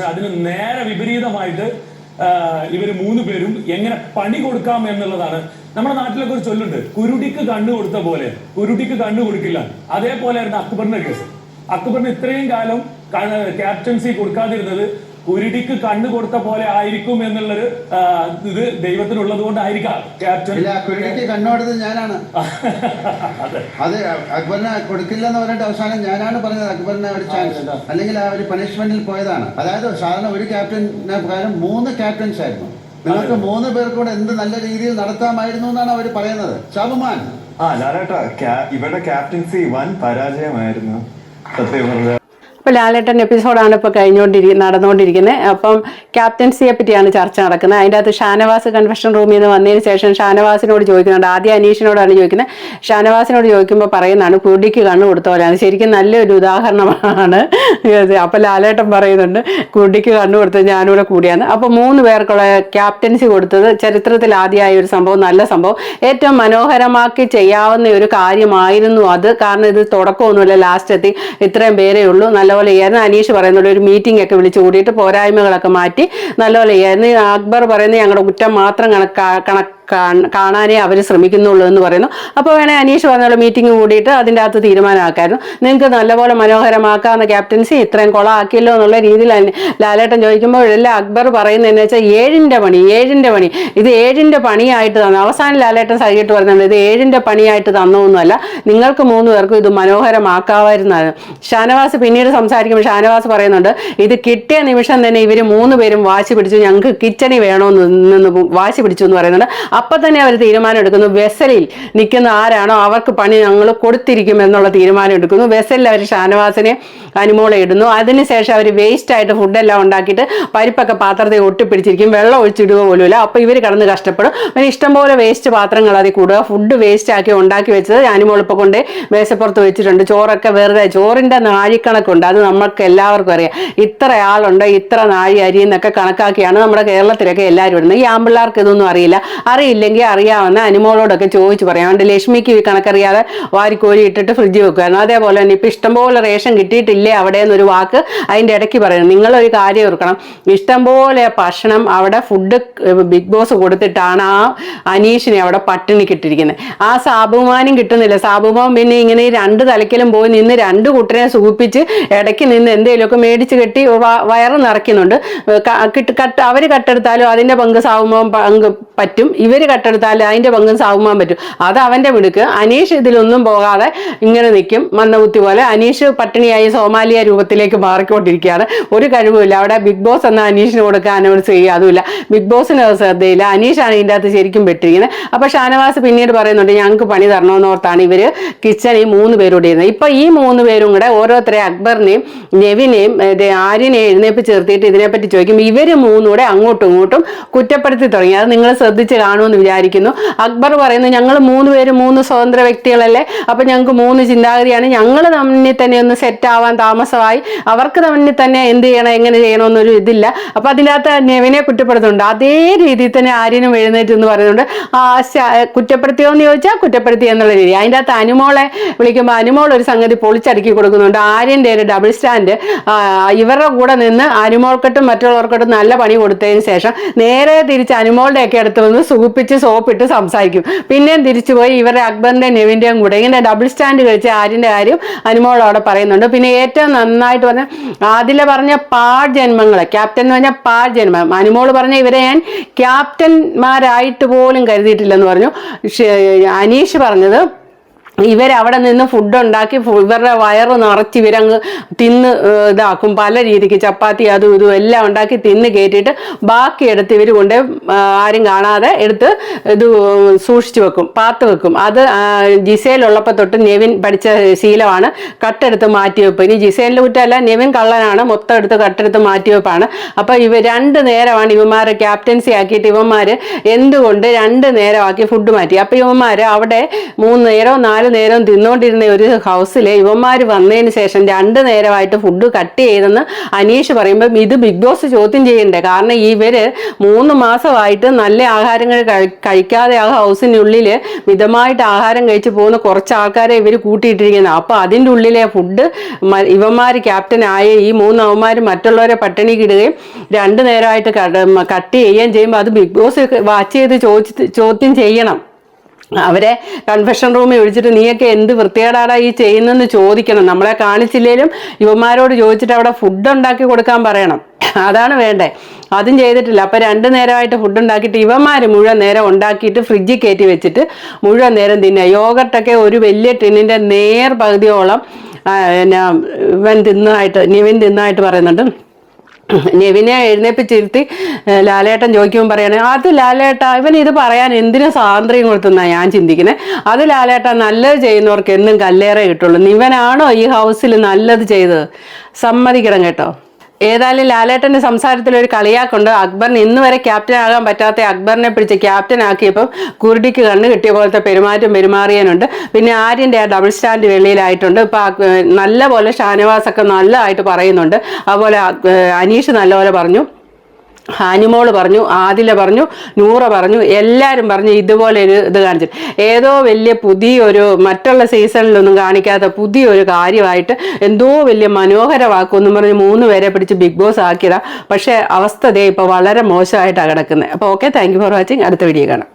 പക്ഷെ അതിന് നേരെ വിപരീതമായിട്ട് ഇവർ മൂന്ന് പേരും എങ്ങനെ പണി കൊടുക്കാം എന്നുള്ളതാണ്. നമ്മുടെ നാട്ടിലൊക്കെ ഒരു ചൊല്ലുണ്ട് കുരുടിക്ക് കണ്ണു കൊടുത്ത പോലെ കുരുടിക്ക് കണ്ണു കൊടുക്കില്ല. അതേപോലെ ആയിരുന്നു അക്ബറിന്റെ കേസ്. അക്ബറിന് ഇത്രയും കാലം ക്യാപ്റ്റൻസി കൊടുക്കാതിരുന്നത് കുരുടിക്ക് കണ്ണു കൊടുത്ത പോലെ ആയിരിക്കും എന്നുള്ളൊരു ഇത് ദൈവത്തിനുള്ളത് കൊണ്ടായിരിക്കാം ക്യാപ്റ്റൻ കുരുടിക്ക് കണ്ണോടുന്നത് ഞാനാണ്. അതെ. അക്ബറിനെ കൊടുക്കില്ല എന്ന് പറഞ്ഞിട്ട് അവസാനം ഞാനാണ് പറഞ്ഞത് അക്ബറിനെ ഒരു ചാൻസ് അല്ലെങ്കിൽ ആ ഒരു പണിഷ്മെന്റിൽ പോയതാണ്. അതായത് സാധാരണ ഒരു ക്യാപ്റ്റനെ പ്രകാരം മൂന്ന് ക്യാപ്റ്റൻസ് ആയിരുന്നു. നിങ്ങൾക്ക് മൂന്ന് പേർക്കൂടെ കൂടെ എന്ത് നല്ല രീതിയിൽ നടത്താമായിരുന്നു എന്നാണ് അവർ പറയുന്നത്. ഷാബുമാൻ ആ ലാലേട്ടാ ഇവിടെ ഇവരുടെ ക്യാപ്റ്റൻസി വൻ പരാജയമായിരുന്നു. സത്യം പറഞ്ഞ. അപ്പോൾ ലാലേട്ടൻ എപ്പിസോഡാണ് ഇപ്പോൾ കഴിഞ്ഞുകൊണ്ടിരി നടന്നുകൊണ്ടിരിക്കുന്നത് അപ്പം ക്യാപ്റ്റൻസിയെ പറ്റിയാണ് ചർച്ച നടക്കുന്നത്. അതിന്റെ അകത്ത് ഷാനവാസ് കൺവെൻഷൻ റൂമിൽ നിന്ന് വന്നതിന് ശേഷം ഷാനവാസിനോട് ചോദിക്കുന്നുണ്ട്. ആദ്യം അനീഷിനോടാണ് ചോദിക്കുന്നത് ഷാനവാസിനോട് ചോദിക്കുമ്പോൾ പറയുന്നതാണ് കുടിക്ക് കണ്ണു കൊടുത്ത പോലെയാണ് ശരിക്കും നല്ലൊരു ഉദാഹരണമാണ്. അപ്പം അപ്പോൾ ലാലേട്ടൻ പറയുന്നുണ്ട് കുടിക്ക് കണ്ണു കൊടുത്തത് ഞാനിവിടെ കൂടിയാണ്. അപ്പോൾ മൂന്ന് പേർക്കുള്ള ക്യാപ്റ്റൻസി കൊടുത്തത് ചരിത്രത്തിൽ ആദ്യമായ ഒരു സംഭവം നല്ല സംഭവം. ഏറ്റവും മനോഹരമാക്കി ചെയ്യാവുന്ന ഒരു കാര്യമായിരുന്നു അത്. കാരണം ഇത് തുടക്കമൊന്നുമില്ല ലാസ്റ്റ് എത്തി ഇത്രയും പേരേ ഉള്ളൂ. നല്ലപോലെ ചെയ്യായിരുന്നു അനീഷ് പറയുന്നുണ്ട് ഒരു മീറ്റിംഗ് ഒക്കെ വിളിച്ചു കൂടിയിട്ട് പോരായ്മകളൊക്കെ മാറ്റി നല്ലപോലെ ചെയ്യായിരുന്നു അക്ബർ പറയുന്നത് ഞങ്ങളുടെ കുറ്റം മാത്രം കണക്കാ കണക്ക് കാണ്- കാണാനേ അവർ ശ്രമിക്കുന്നുള്ളൂ എന്ന് പറയുന്നു. അപ്പോൾ വേണേൽ അനീഷ് പറഞ്ഞുള്ള മീറ്റിംഗ് കൂടിയിട്ട് അതിന്റെ അകത്ത് തീരുമാനമാക്കായിരുന്നു. നിങ്ങൾക്ക് നല്ലപോലെ മനോഹരമാക്കാവുന്ന ക്യാപ്റ്റൻസി ഇത്രയും കൊളമാക്കിയല്ലോ എന്നുള്ള രീതിയിൽ ലാലേട്ടൻ ചോദിക്കുമ്പോൾ എല്ലാം അക്ബർ പറയുന്നതെന്ന് വെച്ചാൽ ഏഴിന്റെ പണി ഏഴിന്റെ പണി. ഇത് ഏഴിന്റെ പണിയായിട്ട് തന്നു. അവസാനം ലാലേട്ടൻ സൈഡിട്ട് പറഞ്ഞത് ഇത് ഏഴിന്റെ പണിയായിട്ട് തന്നൊന്നുമല്ല. നിങ്ങൾക്ക് മൂന്ന് പേർക്കും ഇത് മനോഹരമാക്കാമായിരുന്നാണ്. ഷാനവാസ് പിന്നീട് സംസാരിക്കുമ്പോൾ ഷാനവാസ് പറയുന്നുണ്ട് ഇത് കിട്ടിയ നിമിഷം തന്നെ ഇവർ മൂന്ന് പേരും വാശി പിടിച്ചു. ഞങ്ങൾക്ക് കിച്ചണി വേണമെന്ന് വാശി പിടിച്ചു എന്ന് പറയുന്നുണ്ട്. അപ്പം തന്നെ അവർ തീരുമാനം എടുക്കുന്നു. വെസലിൽ നിൽക്കുന്ന ആരാണോ അവർക്ക് പണി ഞങ്ങൾ കൊടുത്തിരിക്കും എന്നുള്ള തീരുമാനം എടുക്കുന്നു. വെസലിൽ അവർ ഷാനവാസിനെ അനുമോളെ ഇടുന്നു. അതിനുശേഷം അവർ വേസ്റ്റ് ആയിട്ട് ഫുഡെല്ലാം ഉണ്ടാക്കിയിട്ട് പരിപ്പൊക്കെ പാത്രത്തെ ഒട്ടിപ്പിടിച്ചിരിക്കും. വെള്ളം ഒഴിച്ചിടുക പോലുമില്ല. അപ്പോൾ ഇവർ കടന്ന് കഷ്ടപ്പെടും. പിന്നെ ഇഷ്ടംപോലെ വേസ്റ്റ് പാത്രങ്ങൾ അതിൽ കൂടുക. ഫുഡ് വേസ്റ്റ് ആക്കി ഉണ്ടാക്കി വെച്ചത് അനുമോൾ കൊണ്ട് മേശപ്പുറത്ത് വെച്ചിട്ടുണ്ട്. ചോറൊക്കെ വെറുതെ ചോറിന്റെ നാഴിക്കണക്കുണ്ട്. അത് നമ്മൾക്ക് എല്ലാവർക്കും അറിയാം. ഇത്ര ആളുണ്ട് ഇത്ര നാഴി അരി എന്നൊക്കെ കണക്കാക്കിയാണ് നമ്മുടെ കേരളത്തിലൊക്കെ എല്ലാവരും ഇടുന്നത്. ഈ ആമ്പിള്ളാർക്ക് ഇതൊന്നും അറിയില്ല അറിയില്ല. അറിയില്ലെങ്കിൽ അറിയാവുന്ന അനുമോളോടൊക്കെ ചോദിച്ചു പറയാണ്ട് ലക്ഷ്മിക്ക് ഈ കണക്കറിയാതെ വാരിക്കോരി ഇട്ടിട്ട് ഫ്രിഡ്ജ് വെക്കുമായിരുന്നു. അതേപോലെ തന്നെ ഇപ്പം ഇഷ്ടംപോലെ റേഷൻ കിട്ടിയിട്ടില്ലേ അവിടെ എന്നൊരു വാക്ക് അതിന്റെ ഇടയ്ക്ക് പറയണം നിങ്ങളൊരു കാര്യം ഓർക്കണം. ഇഷ്ടംപോലെ ഭക്ഷണം അവിടെ ഫുഡ് ബിഗ് ബോസ് കൊടുത്തിട്ടാണ് ആ അനീഷിനെ അവിടെ പട്ടിണി പട്ടിണിക്കിട്ടിരിക്കുന്നത് ആ സാബുമാനും കിട്ടുന്നില്ല. സാബുമാൻ പിന്നെ ഇങ്ങനെ ഈ രണ്ട് തലക്കിലും പോയി നിന്ന് രണ്ട് കുട്ടനെ സൂപ്പിച്ച് ഇടയ്ക്ക് നിന്ന് എന്തെങ്കിലുമൊക്കെ മേടിച്ച് കെട്ടി വയറ് നിറയ്ക്കുന്നുണ്ട്. കട്ട് അവർ കട്ടെടുത്താലും അതിന്റെ പങ്ക് സാബുമാൻ പങ്ക് പറ്റും. ഇവർ കട്ടെടുത്താൽ അതിന്റെ പങ്കും സാവുമാൻ പറ്റും. അത് അവന്റെ മിടുക്ക്. അനീഷ് ഇതിലൊന്നും പോകാതെ ഇങ്ങനെ നിൽക്കും മന്ദബുദ്ധി പോലെ അനീഷ് പട്ടിണിയായി സോമാലിയ രൂപത്തിലേക്ക് മാറിക്കൊണ്ടിരിക്കുകയാണ്. ഒരു കഴിവുമില്ല. അവിടെ ബിഗ് ബോസ് എന്ന അനീഷിന് കൊടുക്കാൻ അനൗൺസ് ചെയ്യുക അതുമില്ല. ബിഗ് ബോസിന് ശ്രദ്ധയില്ല. അനീഷാണ് ഇതിന്റെ അകത്ത് ശരിക്കും പെട്ടിരിക്കുന്നത്. അപ്പോൾ ഷാനവാസ് പിന്നീട് പറയുന്നുണ്ട് ഞങ്ങൾക്ക് പണി തരണമെന്ന് ഓർത്താണ് ഇവർ കിച്ചണിൽ മൂന്ന് പേരോട് ഇരുന്നത്. ഇപ്പൊ ഈ മൂന്ന് പേരും കൂടെ ഓരോരുത്തരെ അക്ബറിനെയും നെവിനെയും ആര്യനെയും എഴുന്നേപ്പിച്ച് നിർത്തിയിട്ട് ഇതിനെപ്പറ്റി ചോദിക്കും ഇവർ മൂന്നും കൂടെ അങ്ങോട്ടും ഇങ്ങോട്ടും കുറ്റപ്പെടുത്തി തുടങ്ങി. അത് നിങ്ങൾ ശ്രദ്ധിച്ച് കാണുമെന്ന് വിചാരിക്കുന്നു. അക്ബർ പറയുന്നു ഞങ്ങൾ മൂന്ന് പേര് മൂന്ന് സ്വതന്ത്ര വ്യക്തികളല്ലേ? അപ്പൊ ഞങ്ങൾക്ക് മൂന്ന് ചിന്താഗതിയാണ്. ഞങ്ങൾ തമ്മിൽ തന്നെ ഒന്ന് സെറ്റ് ആവാൻ താമസമായി. അവർക്ക് തമ്മിൽ തന്നെ എന്ത് ചെയ്യണം എങ്ങനെ ചെയ്യണം എന്നൊരു ഇതില്ല. അപ്പൊ അതിനകത്ത് നെവിനെ കുറ്റപ്പെടുത്തുന്നുണ്ട്. അതേ രീതിയിൽ തന്നെ ആര്യനും എഴുന്നേറ്റ് എന്ന് പറയുന്നുണ്ട്. കുറ്റപ്പെടുത്തിയോ എന്ന് ചോദിച്ചാൽ കുറ്റപ്പെടുത്തി എന്നുള്ള രീതി. അതിന്റെ അകത്ത് അനുമോളെ വിളിക്കുമ്പോൾ അനുമോൾ ഒരു സംഗതി പൊളിച്ചടുക്കി കൊടുക്കുന്നുണ്ട്. ആര്യന്റെ ഒരു ഡബിൾ സ്റ്റാൻഡ് ഇവരുടെ കൂടെ നിന്ന് അനുമോൾക്കട്ടും മറ്റുള്ളവർക്കട്ടും നല്ല പണി കൊടുത്തതിന് ശേഷം നേരെ തിരിച്ച് അനുമോളുടെ ഒക്കെ അടുത്ത് വന്ന് സൂപ്പിച്ച് സോപ്പിട്ട് സംസാരിക്കും. പിന്നെയും തിരിച്ചു പോയി ഇവരുടെ അക്ബറിന്റെ നെവിന്റെയും കൂടെ. ഇങ്ങനെ ഡബിൾ സ്റ്റാൻഡ് കഴിച്ച് ആര്യന്റെ കാര്യം അനുമോൾ അവിടെ പറയുന്നുണ്ട്. പിന്നെ ഏറ്റവും നന്നായിട്ട് പറഞ്ഞ ആദില പറഞ്ഞ പാഴ് ജന്മങ്ങൾ ക്യാപ്റ്റൻ എന്ന് പറഞ്ഞ പാഴ് ജന്മം. അനുമോൾ പറഞ്ഞ ഇവരെ ഞാൻ ക്യാപ്റ്റന്മാരായിട്ട് പോലും കരുതിയിട്ടില്ലെന്ന് പറഞ്ഞു. അനീഷ് പറഞ്ഞത് ഇവരവിടെ നിന്ന് ഫുഡ് ഉണ്ടാക്കി ഇവരുടെ വയറ് നിറച്ച് ഇവരങ്ങ് തിന്ന് ഇതാക്കും. പല രീതിക്ക് ചപ്പാത്തി അതും ഇതും എല്ലാം ഉണ്ടാക്കി തിന്ന് കയറ്റിയിട്ട് ബാക്കി എടുത്ത് ഇവർ കൊണ്ട് ആരും കാണാതെ എടുത്ത് ഇത് സൂക്ഷിച്ചു വെക്കും പാത്ത് വെക്കും. അത് ജിസയിലുള്ളപ്പോൾ തൊട്ട് നെവിൻ പഠിച്ച ശീലമാണ്. കട്ടെടുത്ത് മാറ്റി വെപ്പ്. ഇനി ജിസേലിന്റെ കുറ്റമല്ല നെവിൻ കള്ളനാണ്. മൊത്തം എടുത്ത് കട്ടെടുത്ത് മാറ്റി വെപ്പാണ്. അപ്പോൾ ഇവ രണ്ട് നേരമാണ് ഇവന്മാരെ ക്യാപ്റ്റൻസി ആക്കിയിട്ട് ഇവന്മാർ എന്തുകൊണ്ട് രണ്ട് നേരമാക്കി ഫുഡ് മാറ്റി? അപ്പോൾ ഇവന്മാർ അവിടെ മൂന്ന് നേരോ നാല് നേരം തിന്നുകൊണ്ടിരുന്ന ഒരു ഹൗസിൽ ഇവന്മാർ വന്നതിന് ശേഷം രണ്ട് നേരമായിട്ട് ഫുഡ് കട്ട് ചെയ്തെന്ന് അനീഷ് പറയുമ്പം ഇത് ബിഗ് ബോസ് ചോദ്യം ചെയ്യണ്ടേ? കാരണം ഇവർ മൂന്ന് മാസമായിട്ട് നല്ല ആഹാരങ്ങൾ കഴിക്കാതെ ആ ഹൗസിനുള്ളിൽ മിതമായിട്ട് ആഹാരം കഴിച്ചു പോകുന്ന കുറച്ച് ആൾക്കാരെ ഇവർ കൂട്ടിയിട്ടിരിക്കുന്നത്. അപ്പോൾ അതിന്റെ ഉള്ളിലെ ഫുഡ് ഇവന്മാർ ക്യാപ്റ്റനായ ഈ മൂന്ന് അവന്മാർ മറ്റുള്ളവരെ പട്ടിണി കിടുകയും രണ്ട് നേരമായിട്ട് കട്ട് ചെയ്യുകയും ചെയ്യുമ്പോൾ അത് ബിഗ് ബോസ് വാച്ച് ചെയ്ത് ചോദിച്ച് ചോദ്യം ചെയ്യണം. അവരെ കൺഫെഷൻ റൂമിൽ ഒഴിച്ചിട്ട് നീയൊക്കെ എന്ത് വൃത്തികേടാടാ ഈ ചെയ്യുന്നെന്ന് ചോദിക്കണം. നമ്മളെ കാണിച്ചില്ലേലും യുവമാരോട് ചോദിച്ചിട്ട് അവിടെ ഫുഡ് ഉണ്ടാക്കി കൊടുക്കാൻ പറയണം. അതാണ് വേണ്ടേ. അതും ചെയ്തിട്ടില്ല. അപ്പം രണ്ട് നേരമായിട്ട് ഫുഡ് ഉണ്ടാക്കിയിട്ട് ഇവന്മാർ മുഴുവൻ നേരം ഉണ്ടാക്കിയിട്ട് ഫ്രിഡ്ജിൽ കയറ്റി വെച്ചിട്ട് മുഴുവൻ നേരം തിന്നുക. യോഗട്ടൊക്കെ ഒരു വലിയ ടിന്നിന്റെ നേർ പകുതിയോളം പിന്നെ ഇവൻ തിന്നതായിട്ട് നിവിൻ തിന്നതായിട്ട് പറയുന്നുണ്ട്. നെവിനെ എഴുന്നേപ്പിച്ചിരുത്തി ലാലേട്ടൻ ചോദിക്കുമ്പോൾ പറയണേ അത് ലാലേട്ട ഇവൻ ഇത് പറയാൻ എന്തിനു സ്വാതന്ത്ര്യം കൊടുത്തെന്നാ ഞാൻ ചിന്തിക്കുന്നത് അത് ലാലേട്ട നല്ലത് ചെയ്യുന്നവർക്ക് എന്നും കല്ലേറെ കിട്ടുള്ളൂ. ഇവനാണോ ഈ ഹൗസിൽ നല്ലത് ചെയ്തത്? സമ്മതിക്കണം കേട്ടോ. ഏതായാലും ലാലേട്ടന്റെ സംസാരത്തിൽ ഒരു കളിയാക്കുണ്ട്. അക്ബറിന് ഇന്ന് വരെ ക്യാപ്റ്റൻ ആകാൻ പറ്റാത്ത അക്ബറിനെ പിടിച്ച് ക്യാപ്റ്റൻ ആക്കിയപ്പം കുരുടിക്ക് കണ്ണ് കിട്ടിയ പോലത്തെ പെരുമാറ്റം പെരുമാറിയാനുണ്ട്. പിന്നെ ആര്യന്റെ ആ ഡബിൾ സ്റ്റാൻഡ് വെളിയിലായിട്ടുണ്ട് ഇപ്പൊ നല്ല പോലെ ഷാനവാസൊക്കെ നല്ലതായിട്ട് പറയുന്നുണ്ട്. അതുപോലെ അനീഷ് നല്ലപോലെ പറഞ്ഞു. ഹാനിമോൾ പറഞ്ഞു ആദില പറഞ്ഞു നൂറ പറഞ്ഞു എല്ലാവരും പറഞ്ഞു ഇതുപോലെ ഒരു ഇത് കാണിച്ചു. ഏതോ വലിയ പുതിയൊരു മറ്റുള്ള സീസണിലൊന്നും കാണിക്കാത്ത പുതിയൊരു കാര്യമായിട്ട് എന്തോ വലിയ മനോഹരമാക്കുമെന്നും പറഞ്ഞ് മൂന്ന് പേരെ പിടിച്ച് ബിഗ് ബോസ് ആക്കിയതാണ് പക്ഷേ അവസ്ഥ ദേ ഇപ്പോൾ വളരെ മോശമായിട്ടാണ് കിടക്കുന്നത് അപ്പോൾ ഓക്കെ താങ്ക് ഫോർ വാച്ചിങ് അടുത്ത വീഡിയോ കാണാം.